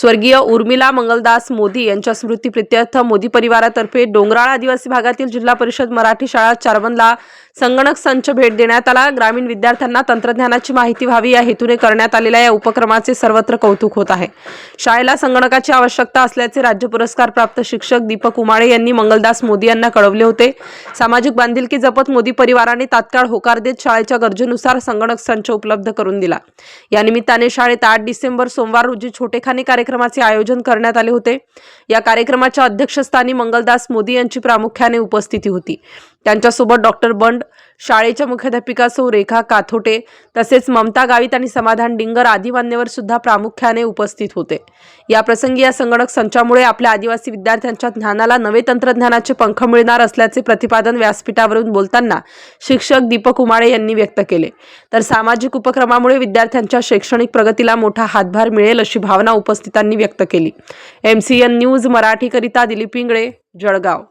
स्वर्गीय उर्मिला मंगलदास मोदी यांच्या स्मृतीप्रित्यर्थ मोदी परिवारातर्फे डोंगराळ आदिवासी भागातील जिल्हा परिषद मराठी शाळा चारवनला संगणक संच भेट देण्यात आला. ग्रामीण विद्यार्थ्यांना तंत्रज्ञानाची माहिती व्हावी या हेतूने करण्यात आलेल्या या उपक्रमाचे सर्वत्र कौतुक होत आहे. शाळेला संगणकाची आवश्यकता असल्याचे राज्य पुरस्कार प्राप्त शिक्षक दीपक उमाळे यांनी मंगलदास मोदी यांना कळवले होते. सामाजिक बांधिलकी जपत मोदी परिवाराने तात्काळ होकार देत शाळेच्या गरजेनुसार संगणक संच उपलब्ध करून दिला. या निमित्ताने शाळेत आठ डिसेंबर सोमवार रोजी छोटेखानी कार्यक्रमाचे आयोजन करण्यात आले होते. या कार्यक्रमाच्या अध्यक्षस्थानी मंगलदास मोदी यांची प्रामुख्याने उपस्थिती होती. त्यांच्यासोबत डॉक्टर बंड शाळेच्या मुख्याध्यापिका सौ रेखा काथोटे तसेच ममता गावित आणि समाधान डिंगर आदी मान्यवर सुद्धा प्रामुख्याने उपस्थित होते. या प्रसंगी या संगणक संचामुळे आपल्या आदिवासी विद्यार्थ्यांच्या ज्ञानाला नवे तंत्रज्ञानाचे पंख मिळणार असल्याचे प्रतिपादन व्यासपीठावरून बोलताना शिक्षक दीपक उमाळे यांनी व्यक्त केले. तर सामाजिक उपक्रमामुळे विद्यार्थ्यांच्या शैक्षणिक प्रगतीला मोठा हातभार मिळेल अशी भावना उपस्थित उपस्थितांनी व्यक्त केली. एम सी एन न्यूज मराठीकरिता दिलीप पिंगळे जळगाव.